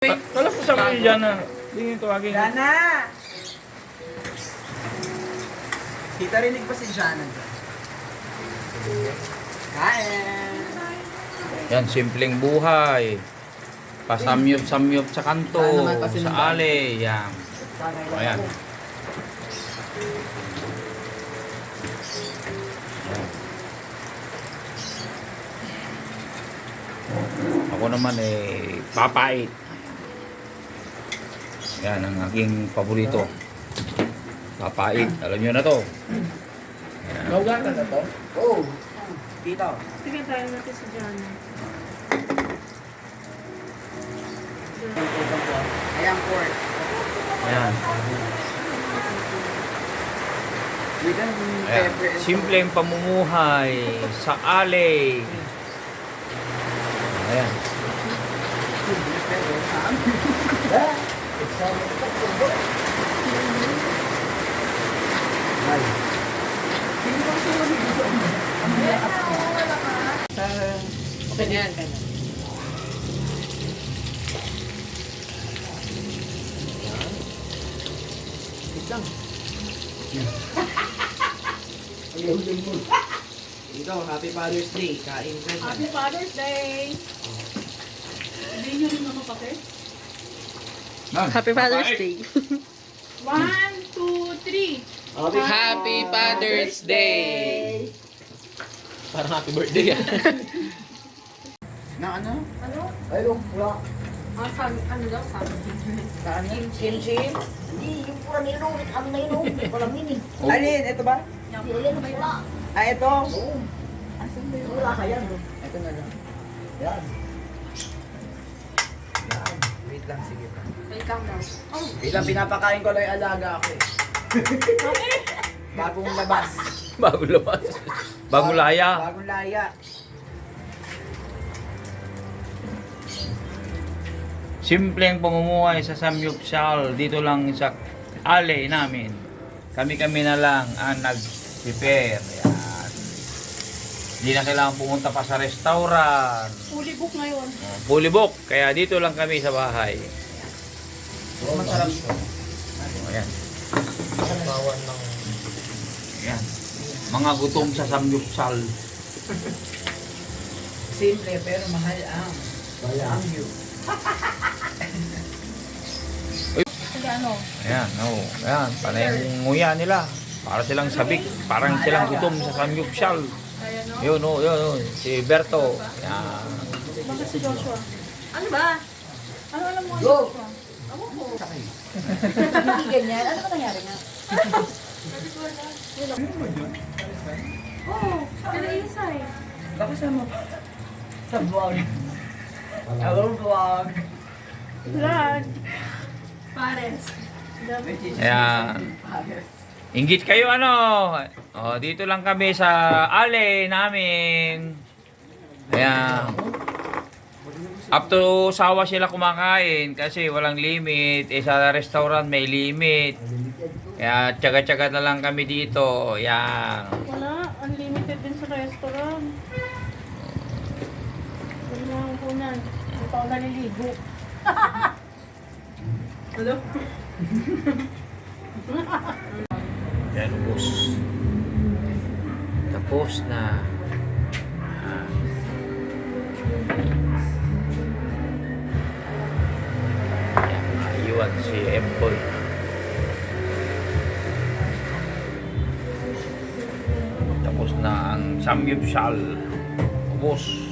Kala ko sa kayo dyan na. Hindi ko aging. Jana! Kita rinig pa si Jana dyan. Kain! Yan, simpleng buhay. Pasamyop-samyop sa kanto, kasi sa ale, yan. O, Ayan. Ako naman eh, papait. Yan ang aking paborito. Papait. Alam nyo na to. Gawgata na to? Oo. Dito. Tingnan tayo natin si Jana. Ayan, pork. Ayan. Ayan. and Simpleng pamumuhay sa ale. Ayan. Okay na yan, kanya. Isang. Ikaw, happy Father's Day. Kain ka. Happy Father's Day! Hindi nyo rin naman kape? Happy Father's Day. One, two, three! Happy Father's Day. Parang happy birthday yan. Na ano? Ano? Ay, wala. Ah, sabi, ano daw? Sabi. Saan yan? Chin-chin? Hindi, yung pura nilong, ano na yun, walang mini. Alin, ito ba? Yan, wala. Ah, ito? Oo, Asan ba yun? wala ka yan. Ito na lang. Yan. Wait lang, sige pa. Wait lang daw. Oh, Wait lang, pinapakain ko lang yung alaga ako eh. Bagong labas. Bago labas. Bago laya. Bagong laya. Simpleng pamumuhay sa Samyupsal. Dito lang sa ale namin. Kami-kami na lang ang nag-prepare. Hindi na kailangan pumunta pa sa restaurant. fully book ngayon. Oh, Fully book. Kaya dito lang kami sa bahay. Masarap. Ayan. Ayan. Mga gutom sa Samyupsal. Simple pero mahal ang value. Sige, ano? Ayan, oh. Ayan, panay ang nguya nila. Para silang sabik, parang silang gutom sa Samyupsal. Yun, oh, yun, oh. Si Berto. Ayan. Bakit si Joshua? Ano ba? Ano alam mo? Go! Ako po. Hindi ganyan, ano ba nangyari nga? Oh, kalaisay. Baka sa mo. Sa vlog. Hello vlog. Vlog. Pares. Ayan. Inggit kayo ano? Oh, dito lang kami sa ale namin. Ayan. Up to sawa sila kumakain kasi walang limit. Eh sa restaurant may limit. Kaya tsaga-tsaga na lang kami dito. Ayan. Wala. Unlimited din sa restaurant. Wala na ang punan. Pa ako naliligo. Hello? Yan, ubos. Tapos na. Ah. Yan, si Emboy. Tapos na ang Samyupsal. Ubos.